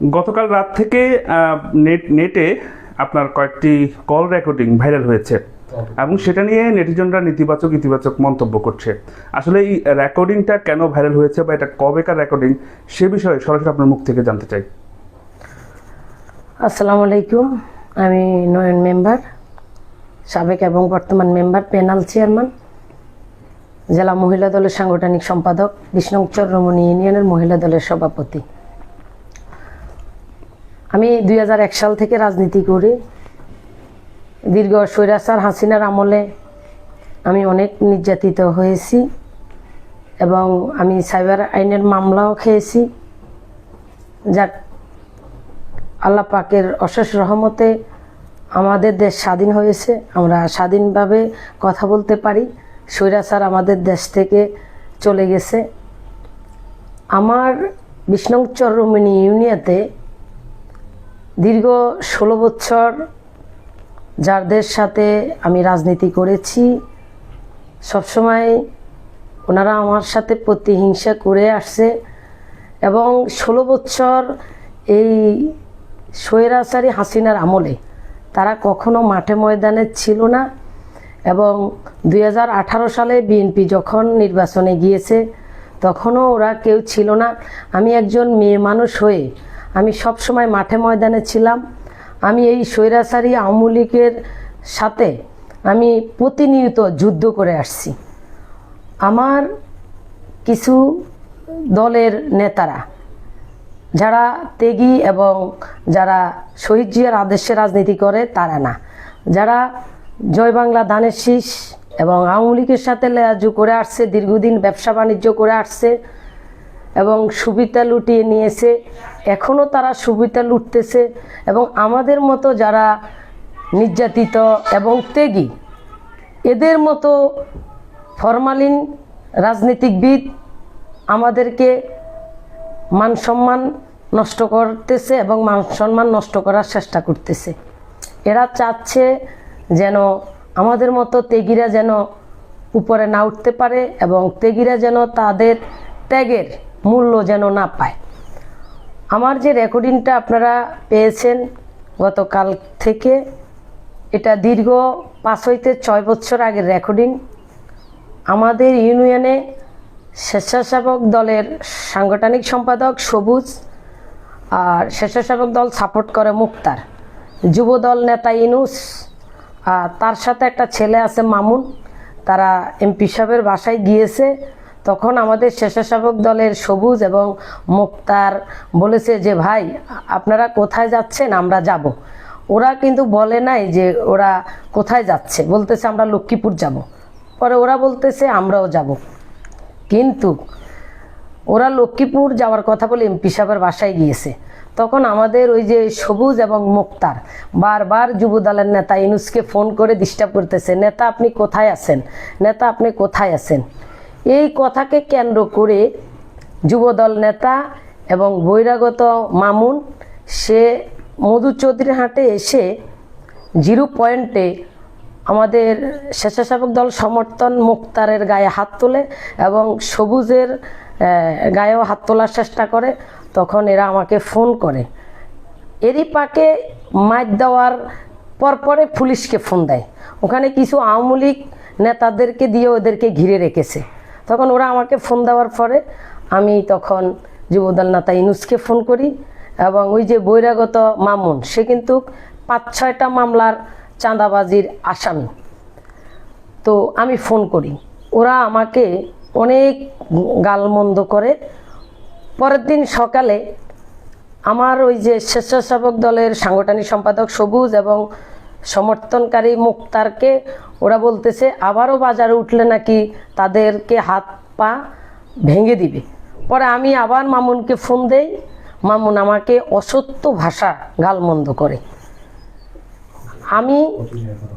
গতকাল রাত থেকে নেট নেটে আপনার কয়েকটি কল রেকর্ডিং ভাইরাল হয়েছে এবং সেটা নিয়ে নেটিজনরা নেতিবাচক, ইতিবাচক মন্তব্য করছে। আসলে এই রেকর্ডিংটা কেন ভাইরাল হয়েছে বা এটা কবেকার রেকর্ডিং সে বিষয়ে সরাসরি আপনার মুখ থেকে জানতে চাই। আসসালামু আলাইকুম, আমি নয়ন মেম্বার, সাবেক এবং বর্তমান মেম্বার, পেনাল চেয়ারম্যান, জেলা মহিলা দলের সাংগঠনিক সম্পাদক, বিষ্ণুচর রমণী ইউনিয়নের মহিলা দলের সভাপতি। আমি দু হাজার এক সাল থেকে রাজনীতি করি। দীর্ঘ স্বৈরাচার হাসিনার আমলে আমি অনেক নির্যাতিত হয়েছি এবং আমি সাইবার আইনের মামলাও খেয়েছি। যাক, আল্লাহ পাকের অশেষ রহমতে আমাদের দেশ স্বাধীন হয়েছে। আমরা স্বাধীনভাবে কথা বলতে পারি। স্বৈরাচার আমাদের দেশ থেকে চলে গেছে। আমার বিষ্ণুচর রুমিনী ইউনিয়তে দীর্ঘ ষোলো বছর যাদের সাথে আমি রাজনীতি করেছি, সবসময় ওনারা আমার সাথে প্রতিহিংসা করে আসছে এবং ষোলো বছর এই স্বৈরাচারী হাসিনার আমলে তারা কখনো মাঠে ময়দানে ছিল না এবং দু হাজার আঠারো সালে বিএনপি যখন নির্বাচনে গিয়েছে তখনও ওরা কেউ ছিল না। আমি একজন মেয়ে মানুষ হয়ে আমি সব সময় মাঠে ময়দানে ছিলাম। আমি এই স্বৈরাচারী আওয়ামী লীগের সাথে আমি প্রতিনিয়ত যুদ্ধ করে আসছি। আমার কিছু দলের নেতারা, যারা তেগি এবং যারা শহীদ জিয়ার আদেশে রাজনীতি করে, তারা না। যারা জয় বাংলা দানের শীষ এবং আওয়ামী লীগের সাথে লেয়াজু করে আসছে, দীর্ঘদিন ব্যবসা বাণিজ্য করে আসছে এবং সুবিধা লুটিয়ে নিয়েছে। এখনও তারা সুবিধা লুটতেছে এবং আমাদের মতো যারা নির্যাতিত এবং ত্যাগী, এদের মতো ফরমালিন রাজনীতিকবিদ আমাদেরকে মান সম্মান নষ্ট করতেছে এবং মান সম্মান নষ্ট করার চেষ্টা করতেছে। এরা চাচ্ছে যেন আমাদের মতো তেগিরা যেন উপরে না উঠতে পারে এবং তেগিরা যেন তাদের ত্যাগের মূল্য যেন না পায়। আমার যে রেকর্ডিংটা আপনারা পেয়েছেন গতকাল থেকে, এটা দীর্ঘ পাঁচ হইতে ছয় বছর আগের রেকর্ডিং। আমাদের ইউনিয়নে স্বেচ্ছাসেবক দলের সাংগঠনিক সম্পাদক সবুজ আর স্বেচ্ছাসেবক দল সাপোর্ট করে মুক্তার। যুব দল নেতা ইনুস, আর তার সাথে একটা ছেলে আছে মামুন, তারা এমপি সাহেবের বাসায় গিয়েছে। তখন আমাদের স্বেচ্ছাসেবক দলের সবুজ এবং মুক্তার বলেছে যে, ভাই, আপনারা কোথায় যাচ্ছেন? আমরা যাব। ওরা কিন্তু বলে নাই যে, ওরা কোথায় যাচ্ছে? বলতেছে, আমরা লক্ষ্মীপুর যাব। পরে ওরা বলতেছে, আমরাও যাব। কিন্তু ওরা লক্ষ্মীপুর যাওয়ার কথা বলে এমপি সাহেবের বাসায় গিয়েছে। তখন আমাদের ওই যে সবুজ এবং মুক্তার, বারবার যুব দলের নেতা ইনুসকে ফোন করে ডিস্টার্ব করতেছে, নেতা, আপনি কোথায় আছেন? নেতা, আপনি কোথায় আছেন? এই কথাকে কেন্দ্র করে যুবদল নেতা এবং বহিরাগত মামুন, সে মধু চৌধুরী হাটে এসে জিরো পয়েন্টে আমাদের স্বেচ্ছাসেবক দল সমর্থন মুক্তারের গায়ে হাত তোলে এবং সবুজের গায়েও হাত তোলার চেষ্টা করে, তখন এরা আমাকে ফোন করে। এরই পাকে মাইক দেওয়ার পরপরে পুলিশকে ফোন দেয়। ওখানে কিছু আওয়ামী লীগ নেতাদেরকে দিয়ে ওদেরকে ঘিরে রেখেছে। তখন ওরা আমাকে ফোন দেওয়ার পরে আমি তখন যুবদল নেতা ইনুসকে ফোন করি এবং ওই যে বৈরাগত মামুন, সে কিন্তু পাঁচ ছয়টা মামলার চাঁদাবাজির আসামি। তো আমি ফোন করি। ওরা আমাকে অনেক গালমন্দ করে। পরের দিন সকালে আমার ওই যে স্বেচ্ছাসেবক দলের সাংগঠনিক সম্পাদক সবুজ এবং সমর্থনকারী মুক্তারকে ওরা বলতেছে আবারও বাজারে উঠলে নাকি তাদেরকে হাত পা ভেঙে দিবে? পরে আমি আবার মামুনকে ফোন দেই মামুন আমাকে অসত্য ভাষা গালমন্দ করে। আমি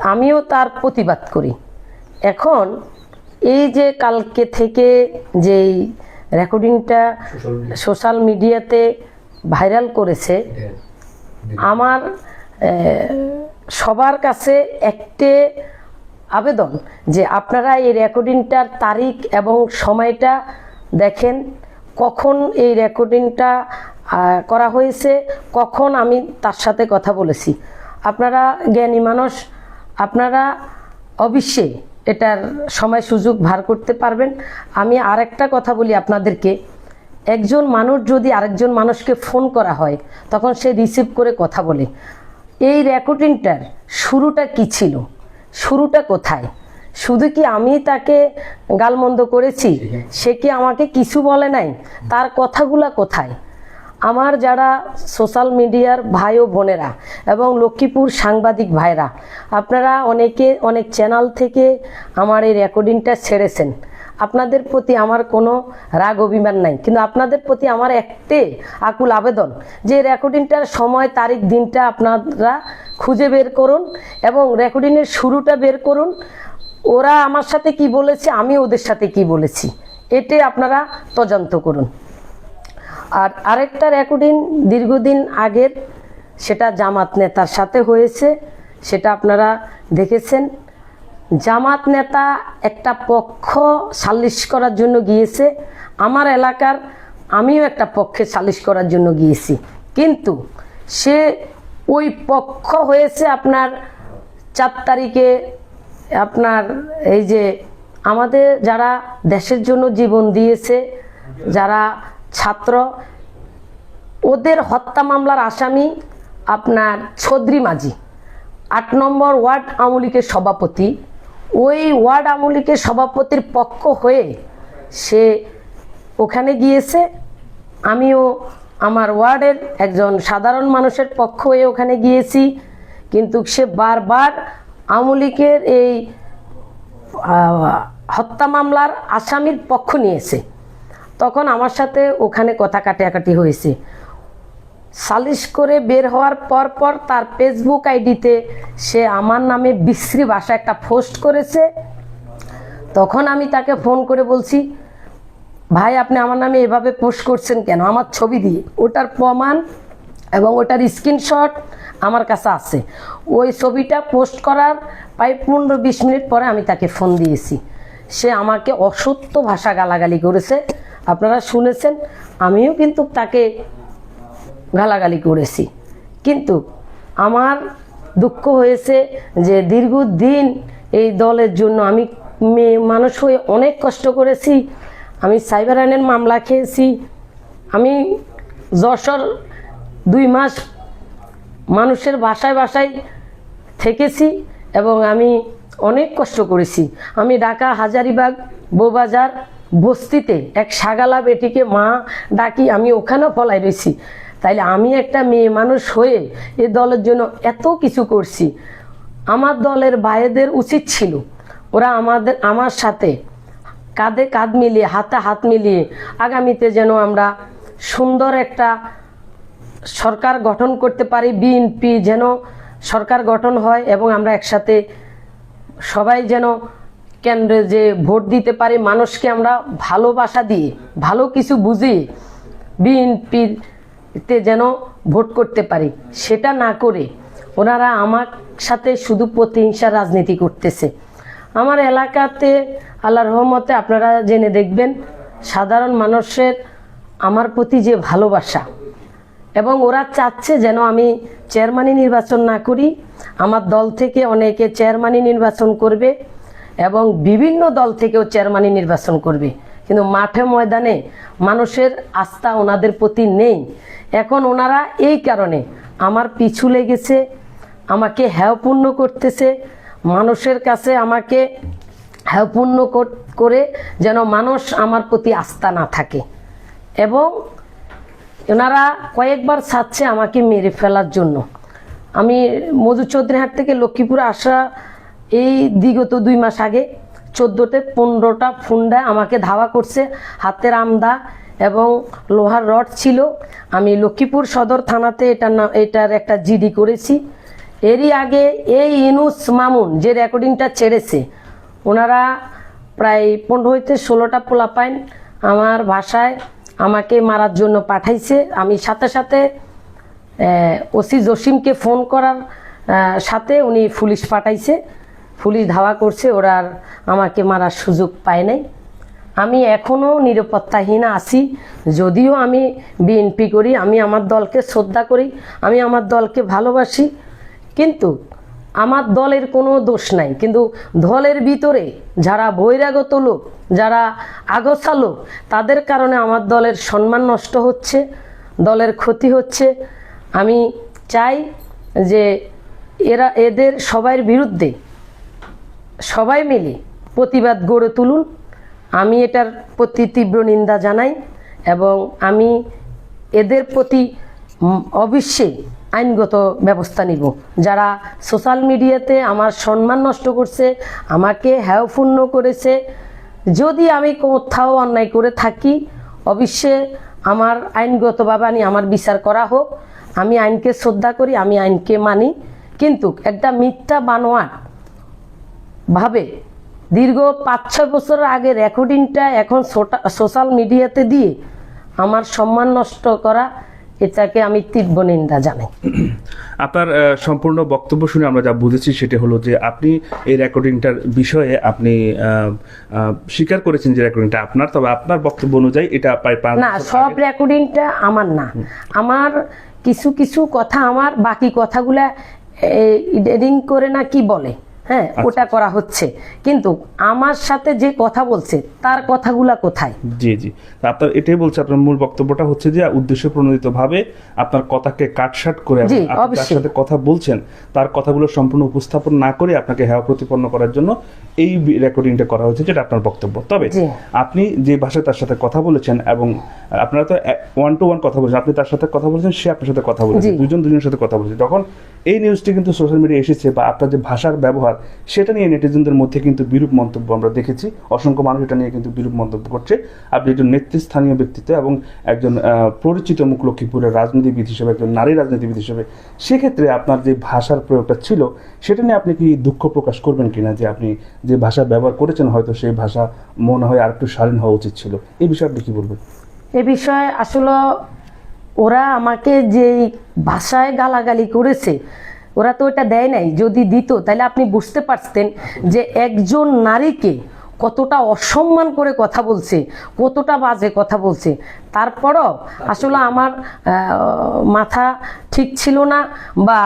আমিও তার প্রতিবাদ করি। এখন এই যে কালকে থেকে যেই রেকর্ডিংটা সোশ্যাল মিডিয়াতে ভাইরাল করেছে আমার সবার কাছে একটি আবেদন যে আপনারা এই রেকর্ডিংটার তারিখ এবং সময়টা দেখেন, কখন এই রেকর্ডিংটা করা হয়েছে, কখন আমি তার সাথে কথা বলেছি। আপনারা জ্ঞানী মানুষ, আপনারা অবশ্যই এটার সময় সুযোগ ভার করতে পারবেন। আমি আরেকটা কথা বলি আপনাদেরকে, একজন মানুষ যদি আরেকজন মানুষকে ফোন করা হয়, তখন সে রিসিভ করে কথা বলে। এই রেকর্ডিংটার শুরুটা কি ছিল? শুরুটা কোথায়? শুধু কি আমি তাকে গালমন্দ করেছি? সে কি আমাকে কিছু বলে নাই? তার কথাগুলা কোথায়? আমার যারা সোশ্যাল মিডিয়ার ভাই ও বোনেরা এবং লক্ষ্মীপুর সাংবাদিক ভাইরা, আপনারা অনেকে, অনেক চ্যানেল থেকে আমার এই রেকর্ডিংটা ছেড়েছেন। আপনাদের প্রতি আমার কোনো রাগ, অভিমান নাই। কিন্তু আপনাদের প্রতি আমার একটে আকুল আবেদন, যে রেকর্ডিংটার সময়, তারিখ, দিনটা আপনারা খুঁজে বের করুন এবং রেকর্ডিংয়ের শুরুটা বের করুন। ওরা আমার সাথে কি বলেছে, আমি ওদের সাথে কি বলেছি এতে আপনারা তদন্ত করুন। আর আরেকটা রেকর্ডিং দীর্ঘদিন আগের, সেটা জামাত নেতার সাথে হয়েছে, সেটা আপনারা দেখেছেন। জামাত নেতা একটা পক্ষ সালিশ করার জন্য গিয়েছে। আমার এলাকার আমিও একটা পক্ষে সালিশ করার জন্য গিয়েছি। কিন্তু সে ওই পক্ষ হয়েছে আপনার চার তারিখে আপনার এই যে আমাদের যারা দেশের জন্য জীবন দিয়েছে, যারা ছাত্র, ওদের হত্যা মামলার আসামি আপনার ছদ্রি মাঝি আট নম্বর ওয়ার্ড আওয়ামী লীগের সভাপতি। ওই ওয়ার্ড আওয়ামী লীগের সভাপতির পক্ষ হয়ে সে ওখানে গিয়েছে। আমিও আমার ওয়ার্ডের একজন সাধারণ মানুষের পক্ষ হয়ে ওখানে গিয়েছি। কিন্তু সে বারবার আওয়ামী এই হত্যা মামলার আসামির পক্ষ নিয়েছে। তখন আমার সাথে ওখানে কথা কাটাকাটি হয়েছে। সালিশ করে বের হওয়ার পর পর তার ফেসবুক আইডিতে সে আমার নামে বিশ্রী ভাষা একটা পোস্ট করেছে। তখন আমি তাকে ফোন করে বলছি, ভাই, আপনি আমার নামে এভাবে পোস্ট করছেন কেন? আমার ছবি দিয়ে। ওটার প্রমাণ এবং ওটার স্ক্রিনশট আমার কাছে আছে। ওই ছবিটা পোস্ট করার প্রায় পনেরো বিশ মিনিট পরে আমি তাকে ফোন দিয়েছি। সে আমাকে অসত্য ভাষা গালাগালি করেছে। আপনারা শুনেছেন, আমিও কিন্তু তাকে গালাগালি করেছি। কিন্তু আমার দুঃখ হয়েছে যে দীর্ঘদিন এই দলের জন্য আমি মেয়ে মানুষ হয়ে অনেক কষ্ট করেছি। আমি সাইবার আইনের মামলা খেয়েছি। আমি যশোর দুই মাস মানুষের বাসায় বাসায় থেকেছি এবং আমি অনেক কষ্ট করেছি। আমি ঢাকা হাজারিবাগ বৌবাজার বস্তিতে এক সাগালা বেটিকে মা ডাকি, আমি ওখানেও ফলাই রয়েছি। তাইলে আমি একটা মেয়ে মানুষ হয়ে এ দলের জন্য এত কিছু করছি। আমার দলের ভাইদের উচিত ছিল। ওরা আমাদের, আমার সাথে কাঁধে কাঁধ মিলিয়ে, হাতে হাত মিলিয়ে আগামীতে যেন আমরা সুন্দর একটা সরকার গঠন করতে পারি, বিএনপি যেন সরকার গঠন হয় এবং আমরা একসাথে সবাই যেন কেন্দ্রে যে ভোট দিতে পারি, মানুষকে আমরা ভালোবাসা দিয়ে, ভালো কিছু বুঝিয়ে বিএনপিতে যেন ভোট করতে পারি, সেটা না করে ওনারা আমার সাথে শুধু প্রতিহিংসা রাজনীতি করতেছে। আমার এলাকাতে আল্লাহ রহমতে আপনারা জেনে দেখবেন, সাধারণ মানুষের আমার প্রতি যে ভালোবাসা এবং ওরা চাচ্ছে যেন আমি চেয়ারম্যানই নির্বাচন না করি, আমার দল থেকে অনেকে চেয়ারম্যানই নির্বাচন করবে এবং বিভিন্ন দল থেকেও চেয়ারম্যানই নির্বাচন করবে। কিন্তু মাঠে ময়দানে মানুষের আস্থা ওনাদের প্রতি নেই। এখন ওনারা এই কারণে আমার পিছু লেগেছে, আমাকে হ্যায়পূর্ণ করতেছে, মানুষের কাছে আমাকে হ্যায়পূর্ণ কর- যেন মানুষ আমার প্রতি আস্থা না থাকে। এবং ওনারা কয়েকবার ছাড়ছে আমাকে মেরে ফেলার জন্য। আমি মধু চৌধুরীহাট থেকে লক্ষ্মীপুরে আসা এই বিগত দুই মাস আগে চোদ্দোতে পনেরোটা ফুন্ডা আমাকে ধাওয়া করছে। হাতের আমদা এবং লোহার রড ছিল। আমি লক্ষ্মীপুর সদর থানাতে এটার নাম, এটার একটা জিডি করেছি। এরই আগে এই ইনুস মামুন যে রেকর্ডিংটা ছেড়েছে, ওনারা প্রায় পনেরো হইতে ষোলোটা পোলাপাইন আমার ভাষায় আমাকে মারার জন্য পাঠাইছে। আমি সাথে সাথে ওসি জসিমকে ফোন করার সাথে উনি পুলিশ পাঠাইছে। পুলিশ ধাওয়া করছে, ওরা আর আমাকে মারার সুযোগ পায় নাই। আমি এখনও নিরাপত্তাহীন আছি, যদিও আমি বিএনপি করি, আমি আমার দলকে শ্রদ্ধা করি, আমি আমার দলকে ভালোবাসি, কিন্তু আমার দলের কোনো দোষ নাই। কিন্তু দলের ভিতরে যারা বহিরাগত লোক, যারা আগসা লোক, তাদের কারণে আমার দলের সম্মান নষ্ট হচ্ছে, দলের ক্ষতি হচ্ছে। আমি চাই যে এরা, এদের সবার বিরুদ্ধে সবাই মিলে প্রতিবাদ গড়ে তুলুন। আমি এটার প্রতি তীব্র নিন্দা জানাই এবং আমি এদের প্রতি অবশ্যই আইনগত ব্যবস্থা নিব। যারা সোশ্যাল মিডিয়াতে আমার সম্মান নষ্ট করছে, আমাকে হ্যায়পূর্ণ করেছে, যদি আমি কোথাও অন্যায় করে থাকি, অবশ্যই আমার আইনগতভাবে আমি আমার বিচার করা হোক। আমি আইনকে শ্রদ্ধা করি, আমি আইনকে মানি। কিন্তু একটা মিথ্যা বানোয়াট ভাবে। দীর্ঘ পাঁচ ছয় বছর আগে রেকর্ডিংটা এখন সোশ্যাল মিডিয়াতে দিয়ে আমার সম্মান নষ্ট করা এটাকে আমি তীব্র নিন্দা জানাই। আপনার সম্পূর্ণ বক্তব্য শুনে আমরা যা বুঝেছি সেটা হলো যে আপনি এই রেকর্ডিংটার বিষয়ে আপনি স্বীকার করেছেন যে রেকর্ডিংটা আপনার তবে আপনার বক্তব্য অনুযায়ী এটা না সব রেকর্ডিংটা আমার না। আমার কিছু কিছু কথা আমার বাকি কথাগুলা এডিং করে না কি বলে? হ্যাঁ আচ্ছা। ওটা করা হচ্ছে। কিন্তু আমার সাথে যে কথা বলছে তার কথাগুলা কোথায়? জি জি। আপনার এটাই বলছে আপনার মূল বক্তব্যটা হচ্ছে যে উদ্দেশ্য প্রণোদিত ভাবে আপনার কথাকে কাটসাট করে এবং জি, আপনি যার সাথে কথা বলছেন তার কথাগুলো সম্পূর্ণ উপস্থাপন না করে আপনাকে হেয়া প্রতিপন্ন করার জন্য এই রেকর্ডিংটা করা হয়েছে যেটা আপনার বক্তব্য। তবে আপনি যে ভাষায় তার সাথে কথা বলেছেন এবং আপনারা তো ওয়ান টু ওয়ান কথা বলছেন আপনি তার সাথে কথা বলেছেন সে আপনার সাথে কথা বলেছে দুজন দুজনের সাথে কথা বলেছে। যখন এই নিউজটি কিন্তু সোশ্যাল মিডিয়া এসেছে বা আপনার যে ভাষার ব্যবহার সেটা নিয়ে নেটিজনদের মধ্যে কিন্তু বিরূপ মন্তব্য আমরা দেখেছি। অসংখ্য মানুষ এটা নিয়ে কিন্তু বিরূপ মন্তব্য করছে। আপনি একজন নেতৃস্থানীয় ব্যক্তিত্ব এবং একজন পরিচিত মুখ লক্ষ্মীপুরের রাজনীতিবিদ হিসেবে, একজন নারী রাজনীতিবিদ হিসেবে, সেক্ষেত্রে আপনার যে ভাষার প্রয়োগটা ছিল, সেটা নিয়ে আপনি কি দুঃখ প্রকাশ করবেন কিনা যে আপনি যে ভাষা ব্যবহার করেছেন, হয়তো সেই ভাষা মনে হয় আর একটু শালীন হওয়া উচিত ছিল। এই বিষয়ে আপনি কি বলবেন? এ বিষয়ে আসলে ওরা আমাকে যেই ভাষায় গালাগালি করেছে ওরা তো এটা দেয় নাই, যদি দিত, তাহলে আপনি বুঝতে পারতেন যে একজন নারীকে কতটা অসম্মান করে কথা বলছে, কতটা বাজে কথা বলছে। তারপরও আসলে আমার মাথা ঠিক ছিল না বা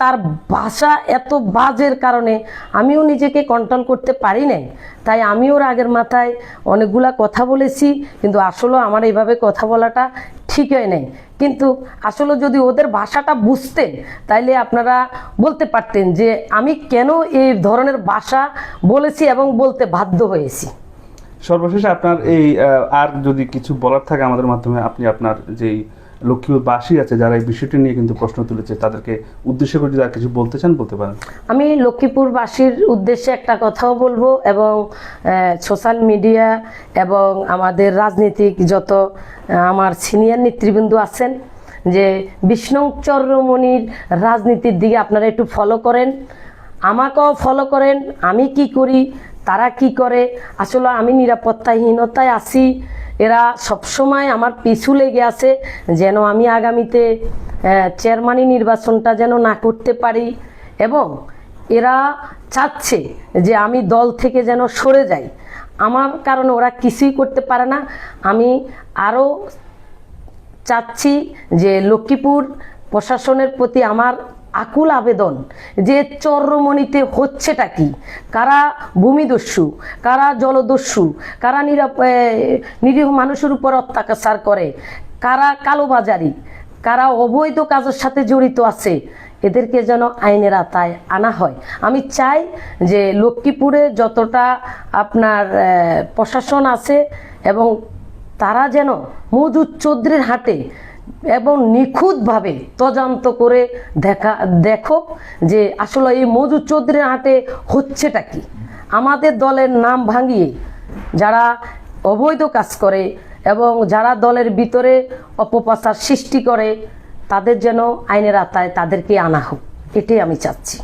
তার ভাষা এত বাজের কারণে আমিও নিজেকে কন্ট্রোল করতে পারি নাই। তাই আমিও রাগের মাথায় অনেকগুলা কথা বলেছি, কিন্তু আসলে আমার এইভাবে কথা বলাটা ঠিক হয় নাই। কিন্তু আসলে যদি ওদের ভাষাটা বুঝতেন, তাইলে আপনারা বলতে পারতেন যে আমি কেন এই ধরনের ভাষা বলেছি এবং বলতে বাধ্য হয়েছি। সর্বশেষে আপনার এই আর যদি কিছু বলার থাকে আমাদের মাধ্যমে, আপনি আপনার যেই লক্ষ্মীবাসী আছে যারা এই বিষয়টি নিয়ে কিন্তু প্রশ্ন তুলেছে, তাদেরকে উদ্দেশ্য করে যদি আর কিছু বলতে চান, বলতে পারেন। আমি লক্ষ্মীপুরবাসীর উদ্দেশ্যে একটা কথাও বলব এবং সোশ্যাল মিডিয়া এবং আমাদের রাজনীতিক যত আমার সিনিয়র নেতৃবৃন্দ আছেন, যে বিষ্ণুচন্দ্রমণির রাজনীতির দিকে আপনারা একটু ফলো করেন। আমাকেও ফলো করেন, আমি কি করি তারা কি করে? আসলে আমি নিরাপত্তাহীনতায় আছি। এরা সবসময় আমার পিছু লেগে আছে যেন আমি আগামীতে আহ, চেয়ারম্যানি নির্বাচনটা যেন না করতে পারি। এবং এরা চাচ্ছে যে আমি দল থেকে যেন সরে যাই। আমার কারণে ওরা কিছুই করতে পারে না। আমি আরও চাচ্ছি যে লক্ষ্মীপুর প্রশাসনের প্রতি আমার আকুল আবেদন যে চর্রমণিতে হচ্ছেটা কি? কারা ভূমিদস্যু? কারা জলদস্যু? কারা নিরীহ মানুষের উপর অত্যাচার করে? কারা কালোবাজারি? কারা অবৈধ কাজের সাথে জড়িত আছে? এদেরকে যেন আইনের আতায় আনা হয়। আমি চাই যে লক্ষ্মীপুরে যতটা আপনার প্রশাসন আছে এবং তারা যেন মধুর চৌধুরীর হাটে এবং নিখুঁতভাবে তদন্ত করে দেখা, দেখো যে আসলে এই মধু চৌধুরীর হাটে হচ্ছেটা কি। আমাদের দলের নাম ভাঙিয়ে যারা অবৈধ কাজ করে এবং যারা দলের ভিতরে অপপ্রচার সৃষ্টি করে, তাদের যেন আইনের আতায় তাদেরকে আনা হোক, এটাই আমি চাচ্ছি।